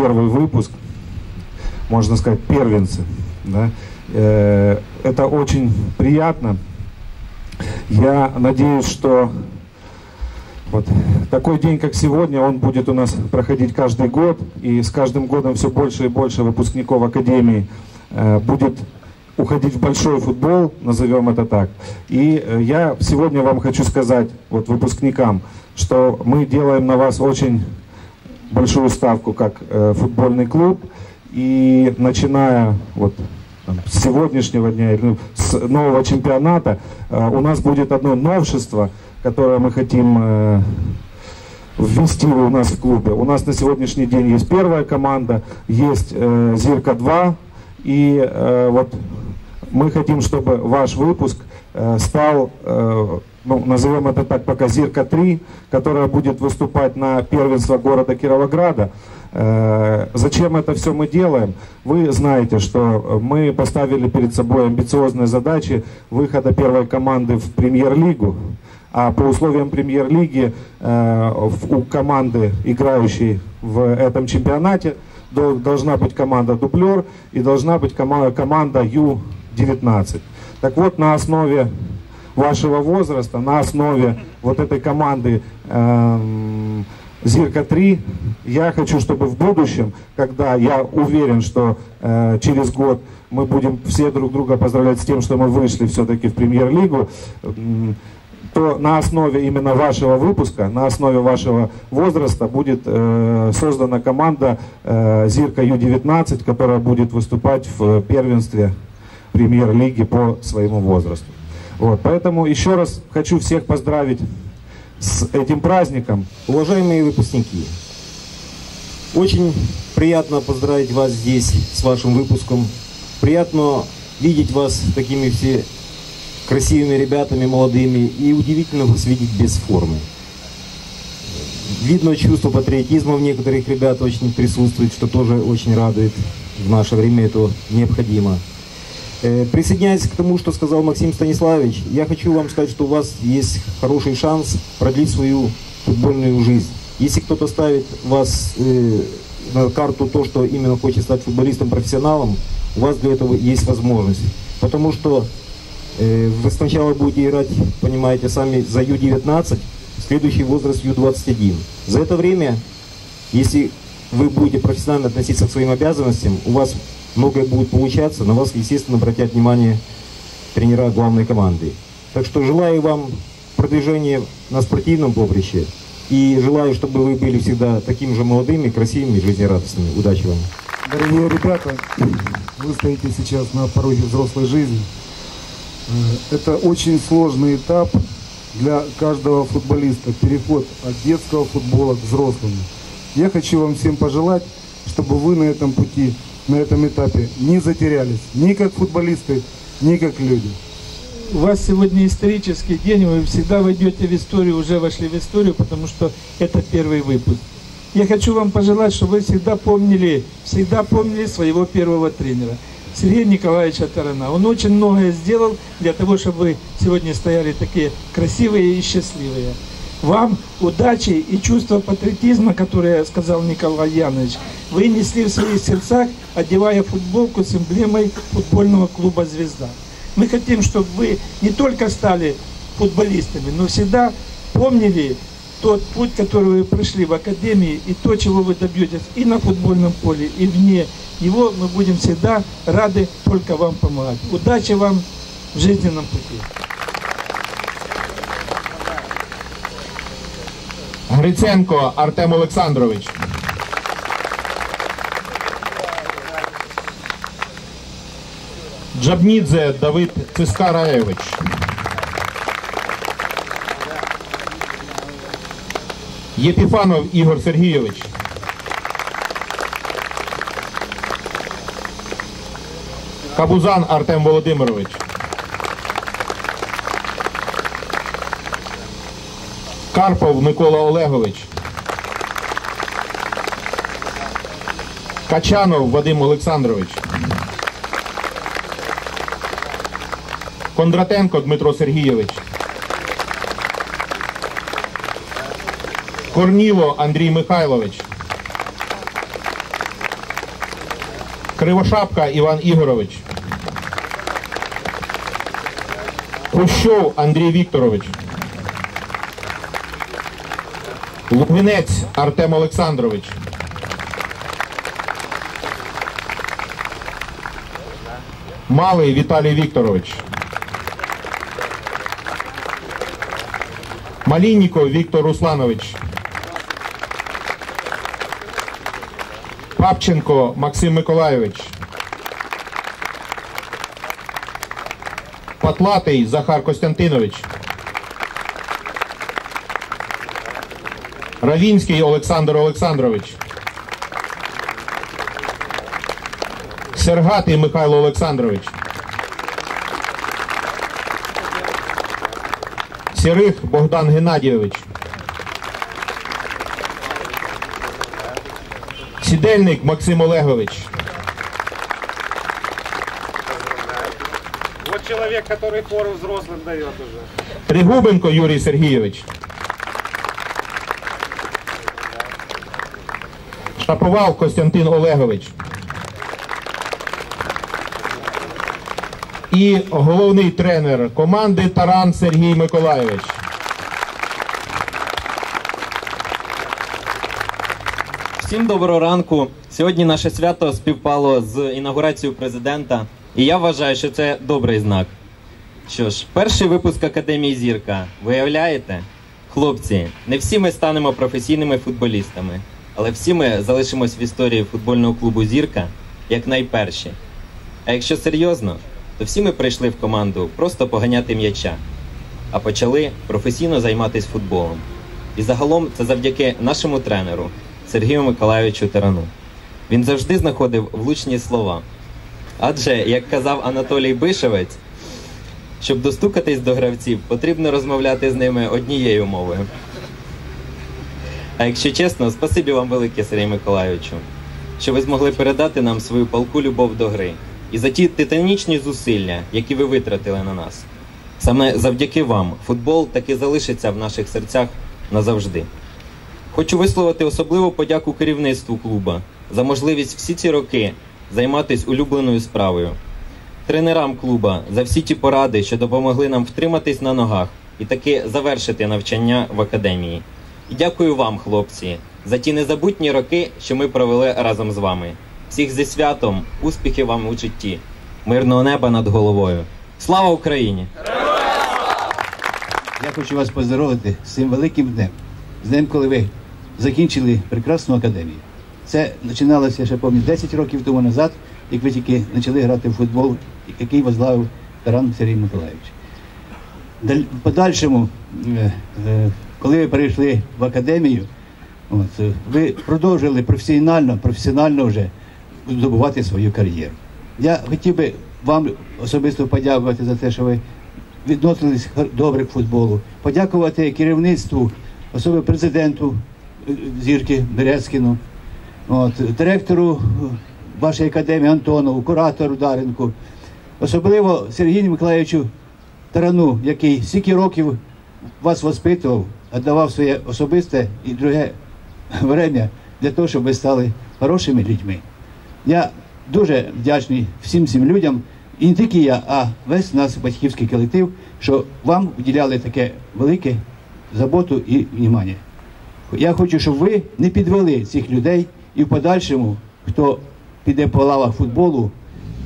первый выпуск, можно сказать, первенцы. Да? Э, Это очень приятно. Я надеюсь, что вот такой день, как сегодня, он будет у нас проходить каждый год, и с каждым годом все больше и больше выпускников Академии э, будет уходить в большой футбол, назовем это так. И э, я сегодня вам хочу сказать, вот выпускникам, что мы делаем на вас очень большую ставку как э, футбольный клуб, и начиная вот там, с сегодняшнего дня, ну, с нового чемпионата, э, у нас будет одно новшество, которое мы хотим э, ввести у нас в клубе. У нас на сегодняшний день есть первая команда, есть э, Зирка-2, и э, вот мы хотим, чтобы ваш выпуск э, стал, э, ну, назовем это так, пока Зирка-3, которая будет выступать на первенство города Кировограда. Э, Зачем это все мы делаем? Вы знаете, что мы поставили перед собой амбициозные задачи выхода первой команды в премьер-лигу. А по условиям премьер-лиги э, у команды, играющей в этом чемпионате, дол- должна быть команда дублер и должна быть кома- команда Ю-19. Так вот, на основе вашего возраста, на основе вот этой команды эм, Зирка-3, я хочу, чтобы в будущем, когда я уверен, что э, через год мы будем все друг друга поздравлять с тем, что мы вышли все-таки в премьер-лигу, м, то на основе именно вашего выпуска, на основе вашего возраста будет э, создана команда э, Зирка Ю-19, которая будет выступать в первенстве премьер-лиги по своему возрасту. Вот, поэтому еще раз хочу всех поздравить с этим праздником. Уважаемые выпускники, очень приятно поздравить вас здесь с вашим выпуском. Приятно видеть вас такими все красивыми ребятами, молодыми, и удивительно вас видеть без формы. Видно чувство патриотизма в некоторых ребят очень присутствует, что тоже очень радует. В наше время это необходимо. Э, Присоединяясь к тому, что сказал Максим Станиславович, я хочу вам сказать, что у вас есть хороший шанс продлить свою футбольную жизнь. Если кто-то ставит вас э, на карту то, что именно хочет стать футболистом-профессионалом, у вас для этого есть возможность. Потому что э, вы сначала будете играть, понимаете, сами за Ю-19, следующий возраст Ю-21. За это время, если вы будете профессионально относиться к своим обязанностям, у вас многое будет получаться, на вас, естественно, обратят внимание тренера главной команды. Так что желаю вам продвижения на спортивном поприще и желаю, чтобы вы были всегда такими же молодыми, красивыми, жизнерадостными. Удачи вам! Дорогие ребята, вы стоите сейчас на пороге взрослой жизни. Э, Это очень сложный этап для каждого футболиста. Переход от детского футбола к взрослому. Я хочу вам всем пожелать, чтобы вы на этом пути, на этом этапе не затерялись. Ни как футболисты, ни как люди. У вас сегодня исторический день, вы всегда войдете в историю, уже вошли в историю, потому что это первый выпуск. Я хочу вам пожелать, чтобы вы всегда помнили, всегда помнили своего первого тренера, Сергея Николаевича Тарана. Он очень многое сделал для того, чтобы вы сегодня стояли такие красивые и счастливые. Вам удачи и чувства патриотизма, которое сказал Николай Янович, вы несли в своих сердцах, одевая футболку с эмблемой футбольного клуба «Звезда». Мы хотим, чтобы вы не только стали футболистами, но всегда помнили тот путь, который вы прошли в академии, и то, чего вы добьетесь и на футбольном поле, и вне его, мы будем всегда рады только вам помогать. Удачи вам в жизненном пути. Гриценко Артем Олександрович. Джабнідзе Давид Цискараєвич. Єпіфанов Ігор Сергійович. Кабузан Артем Володимирович. Карпов Микола Олегович. Качанов Вадим Олександрович. Кондратенко Дмитро Сергійович. Корніло Андрій Михайлович. Кривошапка Іван Ігорович. Хрущов Андрій Вікторович. Лубинець Артем Олександрович. Малий Віталій Вікторович. Малінніков Віктор Русланович. Папченко Максим Миколайович. Патлатий Захар Костянтинович. Равінський Олександр Олександрович. Сергатий Михайло Олександрович. Сірих Богдан Геннадійович. Сідельник Максим Олегович. Вот человек, который фору взрослым дает уже. Тригубенко Юрій Сергійович. Шаповал Костянтин Олегович. І головний тренер команди Таран Сергій Миколайович. Всім доброго ранку. Сьогодні наше свято співпало з інаугурацією президента, і я вважаю, що це добрий знак. Що ж, перший випуск Академії Зірка. Виявляєте? Хлопці, не всі ми станемо професійними футболістами, але всі ми залишимось в історії футбольного клубу Зірка як найперші. А якщо серйозно, то всі ми прийшли в команду просто поганяти м'яча, а почали професійно займатися футболом. І загалом це завдяки нашому тренеру Сергію Миколайовичу Тарану. Він завжди знаходив влучні слова. Адже, як казав Анатолій Бишевець, щоб достукатись до гравців, потрібно розмовляти з ними однією мовою. А якщо чесно, спасибі вам велике, Сергій Миколайовичу, що ви змогли передати нам свою палку любов до гри і за ті титанічні зусилля, які ви витратили на нас. Саме завдяки вам футбол таки залишиться в наших серцях назавжди. Хочу висловити особливу подяку керівництву клуба за можливість всі ці роки займатися улюбленою справою, тренерам клуба за всі ті поради, що допомогли нам втриматись на ногах і таки завершити навчання в академії. І дякую вам, хлопці, за ті незабутні роки, що ми провели разом з вами. Всіх зі святом, успіхів вам у житті, мирного неба над головою. Слава Україні! Я хочу вас поздоровити з цим великим днем. З днем, коли ви закінчили прекрасну академію. Це починалося, я ще пам'ятаю, 10 років тому назад, як ви тільки почали грати в футбол, який возглавив Таран Сергій Миколаївич. В подальшому, е, е, коли ви перейшли в академію, от, ви продовжили професіонально, професіонально вже здобувати свою кар'єру. Я хотів би вам особисто подякувати за те, що ви відносились добре к футболу. Подякувати керівництву, особливо президенту е, зірки Березкіну, от, директору вашої академії Антонову, куратору Даренку, особливо Сергію Миколаївичу Тарану, який стільки років вас воспитував, а давав своє особисте і друге время для того, щоб ви стали хорошими людьми. Я дуже вдячний всім цим людям, і не тільки я, а весь наш батьківський колектив, що вам уділяли таке велике заботу і внимання. Я хочу, щоб ви не підвели цих людей і в подальшому, хто піде по лавах футболу,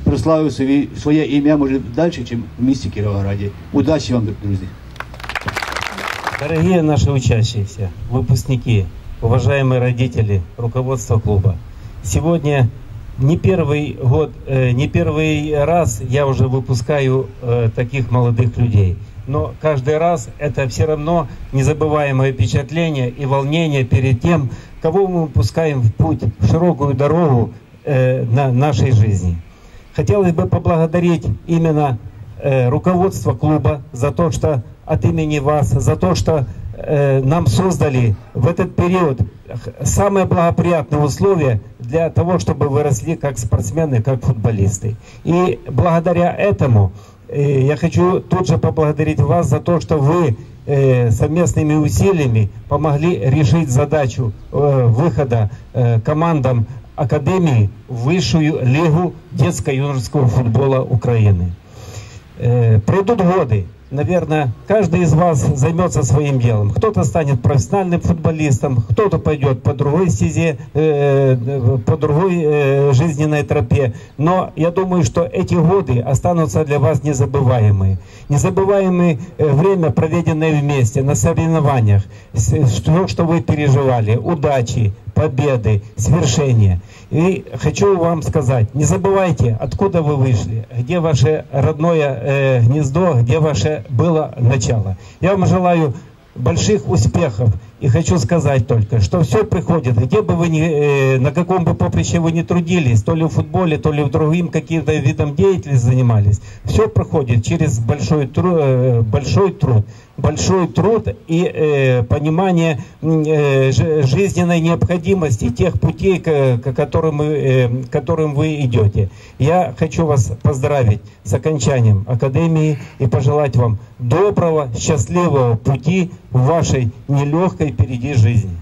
прославив собі, своє ім'я може далі, ніж в місті Кіровограді. Удачі вам, друзі! Дорогие наши учащиеся, выпускники, уважаемые родители, руководство клуба. Сегодня не первый год, э, не первый раз я уже выпускаю э, таких молодых людей. Но каждый раз это все равно незабываемое впечатление и волнение перед тем, кого мы выпускаем в путь, в широкую дорогу э, на нашей жизни. Хотелось бы поблагодарить именно руководство клуба за то, что от имени вас, за то, что э, нам создали в этот период самые благоприятные условия для того, чтобы вы росли как спортсмены, как футболисты. И благодаря этому э, я хочу тут же поблагодарить вас за то, что вы э, совместными усилиями помогли решить задачу э, выхода э, командам Академии в высшую лигу детско-юношеского футбола Украины. Э, пройдут годы, наверное, каждый из вас займется своим делом. Кто-то станет профессиональным футболистом, кто-то пойдет по другой стезе, э, по другой э, жизненной тропе. Но я думаю, что эти годы останутся для вас незабываемые. Незабываемое э, время, проведенное вместе на соревнованиях, что, что вы переживали, удачи, победы, свершения. И хочу вам сказать, не забывайте, откуда вы вышли, где ваше родное э, гнездо, где ваше было начало. Я вам желаю больших успехов. И хочу сказать только, что все приходит, где бы вы ни, э, на каком бы поприще вы ни трудились, то ли в футболе, то ли в другим каким-то видом деятельности занимались, все проходит через большой, тру, э, большой труд большой труд и э, понимание э, жизненной необходимости тех путей, к, к которым, э, которым вы идете. Я хочу вас поздравить с окончанием Академии и пожелать вам доброго, счастливого пути в вашей нелегкой впереди жизни.